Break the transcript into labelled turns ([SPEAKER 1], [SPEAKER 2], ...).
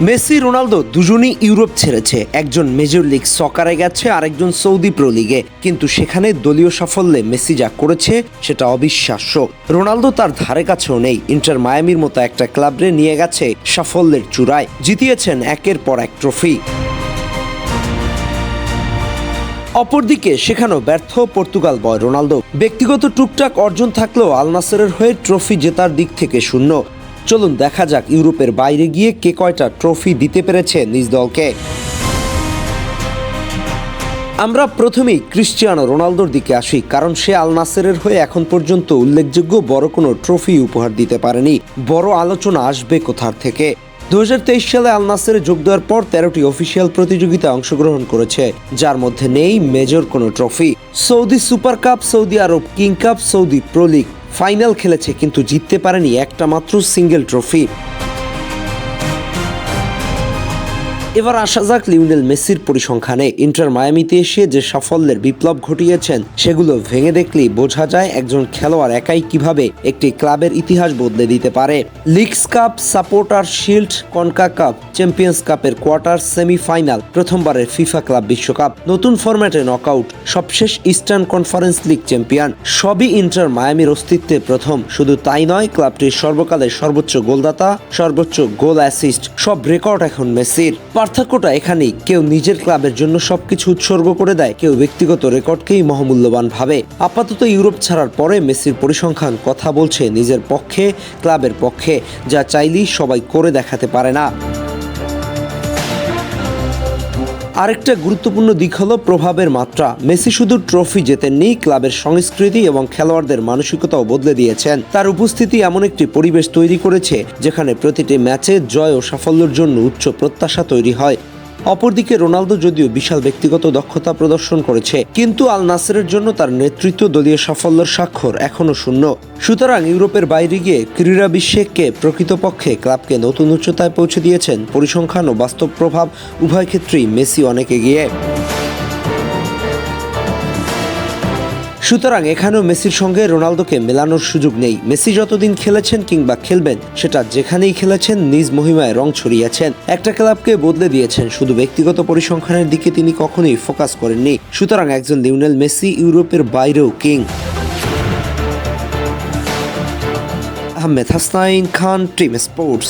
[SPEAKER 1] Messi, Ronaldo দুজনই Europe ছেড়েছে। একজন মেজর লিগ সকারে গেছে, আরেকজন সৌদি প্রো লিগে। কিন্তু সেখানে দলীয় সাফল্যে মেসি যা করেছে, সেটা অবিশ্বাস্য। রোনালদো তার ধারে কাছেও নেই। ইন্টার মায়ামির মতো একটা ক্লাবরে নিয়ে গেছে সাফল্যের চূড়ায়। জিতিয়েছেন একের পর এক ট্রফি। অপরদিকে সেখানেও ব্যর্থ পর্তুগাল বয় রোনালদো। ব্যক্তিগত টুকটাক অর্জন থাকলেও আল নাসেরের হয়ে ট্রফি জেতার দিক থেকে শূন্য। চলুন দেখা যাক ইউরোপের বাইরে গিয়ে কে কয়টা ট্রফি দিতে পেরেছে নিজ দলকে। আমরা প্রথমেই ক্রিশ্চিয়ানো রোনালদোর দিকে আসি, কারণ সে আল নাসেরের হয়ে এখন পর্যন্ত উল্লেখযোগ্য বড় কোনো ট্রফি উপহার দিতে পারেনি। বড় আলোচনা আসবে কোথার থেকে? দু হাজার তেইশ সালে আল নাসেরে যোগ দেওয়ার পর তেরোটি অফিসিয়াল প্রতিযোগিতায় অংশগ্রহণ করেছে, যার মধ্যে নেই মেজর কোনো trophy. Saudi super cup, Saudi Arab king cup, Saudi pro league final খেলেছে কিন্তু জিততে পারেনি একটা মাত্র সিঙ্গেল ট্রফি। এবার আসা যাক লিওনেল মেসির পরিসংখ্যানে ইন্টার মায়ামিতে এসে যে সাফল্যের বিপ্লব ঘটিয়েছেন, সেগুলো ভেঙে দেখলেই বোঝা যায় একজন খেলোয়াড় একাই কীভাবে একটি ক্লাবের ইতিহাস বদলে দিতে পারে। লিগস কাপ, সাপোর্টার শিল্ড, কনকা কাপ, চ্যাম্পিয়ন্স কাপের কোয়ার্টার সেমিফাইনাল, প্রথমবারের ফিফা ক্লাব বিশ্বকাপ, নতুন ফরম্যাটে নকআউট, সবশেষ ইস্টার্ন কনফারেন্স লিগ চ্যাম্পিয়ন, সবই ইন্টার মায়ামির অস্তিত্বে প্রথম। শুধু তাই নয়, ক্লাবটির সর্বকালের সর্বোচ্চ গোলদাতা, সর্বোচ্চ গোল অ্যাসিস্ট, সব রেকর্ড এখন মেসির। পার্থক্যটা এখানেই। কেউ নিজের ক্লাবের জন্য সবকিছু উৎসর্গ করে দেয়, কেউ ব্যক্তিগত রেকর্ডকেই মহামূল্যবান ভাবে। আপাতত ইউরোপ ছাড়ার পরে মেসির পরিসংখ্যান কথা বলছে নিজের পক্ষে, ক্লাবের পক্ষে, যা চাইলেই সবাই করে দেখাতে পারে না। আরেকটা গুরুত্বপূর্ণ দিক হলো প্রভাবের মাত্রা। মেসি শুধু ট্রফি জেতেননি, ক্লাবের সংস্কৃতি এবং খেলোয়াড়দের মানসিকতাও বদলে দিয়েছেন। তার উপস্থিতি এমন একটি পরিবেশ তৈরি করেছে, যেখানে প্রতিটি ম্যাচে জয় ও সাফল্যের জন্য উচ্চ প্রত্যাশা তৈরি হয়। অপরদিকে রোনালদো যদিও বিশাল ব্যক্তিগত দক্ষতা প্রদর্শন করেছে, কিন্তু আল নাসেরের জন্য তার নেতৃত্ব দলীয় সাফল্যের স্বাক্ষর এখনও শূন্য। সুতরাং ইউরোপের বাইরে গিয়ে ক্রীড়া বিশ্বে প্রকৃতপক্ষে ক্লাবকে নতুন উচ্চতায় পৌঁছে দিয়েছেন পরিসংখ্যান ও বাস্তব প্রভাব উভয় ক্ষেত্রেই মেসি অনেক এগিয়ে। সুতরাং এখানেও মেসির সঙ্গে রোনালদোকে মেলানোর সুযোগ নেই। মেসি যতদিন খেলেছেন কিংবা খেলবেন, সেটা যেখানেই খেলেছেন, নিজ মহিমায় রং ছড়িয়েছেন। একটা ক্লাবকে বদলে দিয়েছেন, শুধু ব্যক্তিগত পরিসংখ্যানের দিকে তিনি কখনোই ফোকাস করেননি। সুতরাং একজন লিওনেল মেসি, ইউরোপের বাইরেও king. Ahmed Hasnain Khan, team sports.